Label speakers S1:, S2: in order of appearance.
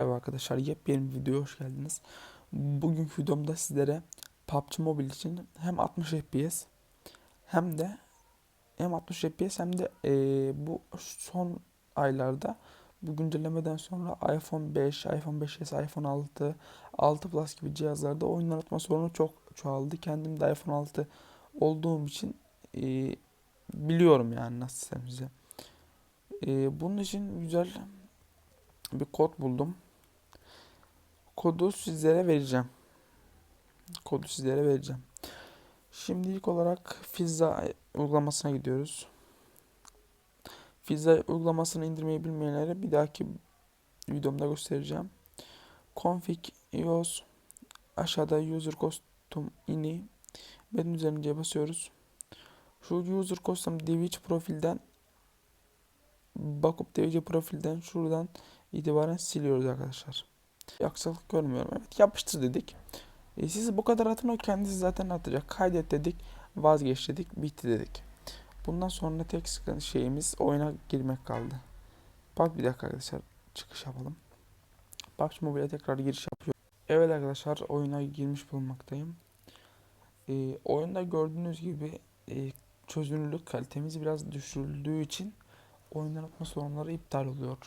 S1: Merhaba arkadaşlar, yepyeni bir videoya hoş geldiniz. Bugünkü videomda sizlere PUBG Mobile için hem 60 FPS hem de hem 60 FPS hem de eee, bu son aylarda bu güncellemeden sonra iPhone 5, iPhone 5s, iPhone 6, 6 Plus gibi cihazlarda oyun aratma sorunu çok çoğaldı. Kendim de iPhone 6 olduğum için eee, biliyorum yani nasıl size. Eee, bunun için güzel bir kod buldum. Kodu sizlere vereceğim. Kodu sizlere vereceğim. Şimdi ilk olarak Fizza uygulamasına gidiyoruz. Fizza uygulamasını indirmeyi bilmeyenlere bir dahaki videomda göstereceğim. Config iOS aşağıda user custom ini benim üzerine basıyoruz. Şu user custom DVH profilden bakıp DVC profilden şuradan itibaren siliyoruz arkadaşlar. Bir görmüyorum. Evet yapıştır dedik. E, siz bu kadar atın o kendisi zaten atacak. Kaydet dedik. Vazgeç dedik. Bitti dedik. Bundan sonra tek şeyimiz oyuna girmek kaldı. Bak bir dakika arkadaşlar. Çıkış yapalım. PUBG Mobile'e tekrar giriş yapıyor. Evet arkadaşlar oyuna girmiş bulunmaktayım. E, oyunda gördüğünüz gibi e, çözünürlük kalitemiz biraz düşürüldüğü için oyundan atma sorunları iptal oluyor.